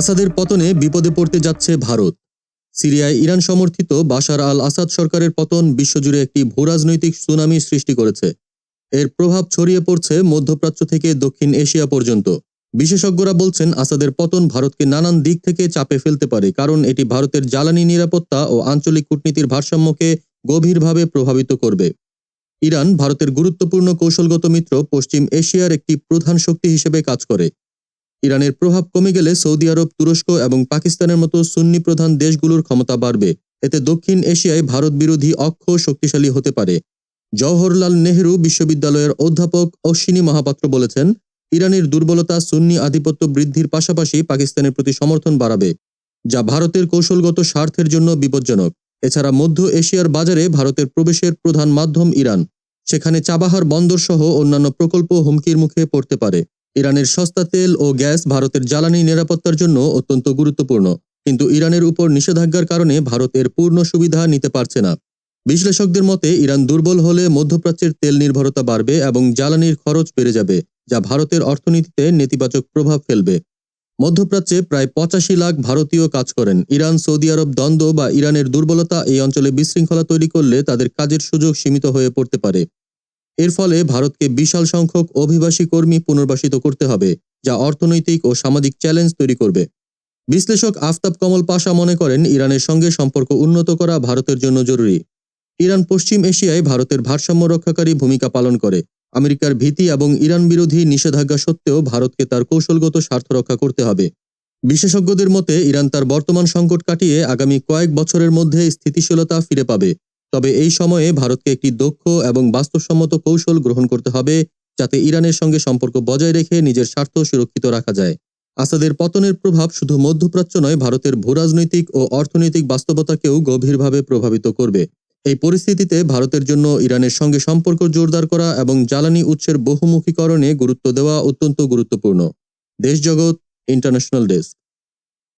আসাদের পতনে বিপদে পড়তে যাচ্ছে ভারত। সিরিয়ায় ইরান সমর্থিত বাশার আল আসাদ সরকারের পতন বিশ্বজুড়ে একটি ভূরাজনৈতিক সুনামি সৃষ্টি করেছে। এর প্রভাব ছড়িয়ে পড়ছে মধ্যপ্রাচ্য থেকে দক্ষিণ এশিয়া পর্যন্ত। বিশেষজ্ঞরা বলছেন, আসাদের পতন ভারতকে নানান দিক থেকে চাপে ফেলতে পারে, কারণ এটি ভারতের জ্বালানি নিরাপত্তা ও আঞ্চলিক কূটনীতির ভারসাম্যকে গভীরভাবে প্রভাবিত করবে। ইরান ভারতের গুরুত্বপূর্ণ কৌশলগত মিত্র পশ্চিম এশিয়ার একটি প্রধান শক্তি হিসেবে কাজ করে। ইরানের প্রভাব কমে গেলে সৌদি আরব, তুরস্ক এবং পাকিস্তানের মতো সুন্নি প্রধান দেশগুলোর ক্ষমতা বাড়বে। এতে দক্ষিণ এশিয়ায় ভারত বিরোধী অক্ষ শক্তিশালী হতে পারে। জওহরলাল নেহরু বিশ্ববিদ্যালয়ের অধ্যাপক অশ্বিনী মহাপাত্র বলেছেন, ইরানের দুর্বলতা সুন্নি আধিপত্য বৃদ্ধির পাশাপাশি পাকিস্তানের প্রতি সমর্থন বাড়াবে, যা ভারতের কৌশলগত স্বার্থের জন্য বিপজ্জনক। এছাড়া মধ্য এশিয়ার বাজারে ভারতের প্রবেশের প্রধান মাধ্যম ইরান। সেখানে চাবাহার বন্দর সহ অন্যান্য প্রকল্প হুমকির মুখে পড়তে পারে। ইরানের সস্তা তেল ও গ্যাস ভারতের জ্বালানি নিরাপত্তার জন্য অত্যন্ত গুরুত্বপূর্ণ। কিন্তু ইরানের উপর নিষেধাজ্ঞার কারণে ভারতের পূর্ণ সুবিধা নিতে পারছে না। বিশ্লেষকদের মতে, ইরান দুর্বল হলে মধ্যপ্রাচ্যের তেল নির্ভরতা বাড়বে এবং জ্বালানির খরচ বেড়ে যাবে, যা ভারতের অর্থনীতিতে নেতিবাচক প্রভাব ফেলবে। মধ্যপ্রাচ্যে প্রায় পঁচাশি লাখ ভারতীয় কাজ করেন। ইরান, সৌদি আরব দ্বন্দ্ব বা ইরানের দুর্বলতা এই অঞ্চলে বিশৃঙ্খলা তৈরি করলে তাদের কাজের সুযোগ সীমিত হয়ে পড়তে পারে। এর ফলে ভারতকে বিশাল সংখ্যক অভিবাসী কর্মী পুনর্বাসিত করতে হবে, যা অর্থনৈতিক ও সামাজিক চ্যালেঞ্জ তৈরি করবে। বিশ্লেষক আফতাব কমল পাশা মনে করেন, ইরানের সঙ্গে সম্পর্ক উন্নত করা ভারতের জন্য জরুরি। ইরান পশ্চিম এশিয়ায় ভারতের ভারসাম্য রক্ষাকারী ভূমিকা পালন করে। আমেরিকার ভীতি এবং ইরান বিরোধী নিষেধাজ্ঞা সত্ত্বেও ভারতকে তার কৌশলগত স্বার্থ রক্ষা করতে হবে। বিশেষজ্ঞদের মতে, ইরান তার বর্তমান সংকট কাটিয়ে আগামী কয়েক বছরের মধ্যে স্থিতিশীলতা ফিরে পাবে। তবে এই সময়ে ভারতকে একটি দক্ষ এবং বাস্তবসম্মত কৌশল গ্রহণ করতে হবে যাতে ইরানের সঙ্গে সম্পর্ক বজায় রেখে নিজের স্বার্থ সুরক্ষিত রাখা যায়। আসাদের পতনের প্রভাব শুধু মধ্যপ্রাচ্য নয়, ভারতের ভূরাজনৈতিক ও অর্থনৈতিক বাস্তবতাকেও গভীরভাবে প্রভাবিত করবে। এই পরিস্থিতিতে ভারতের জন্য ইরানের সঙ্গে সম্পর্ক জোরদার করা এবং জ্বালানি উৎসের বহুমুখীকরণে গুরুত্ব দেওয়া অত্যন্ত গুরুত্বপূর্ণ। দেশজগৎ ইন্টারন্যাশনাল ডেস্ক।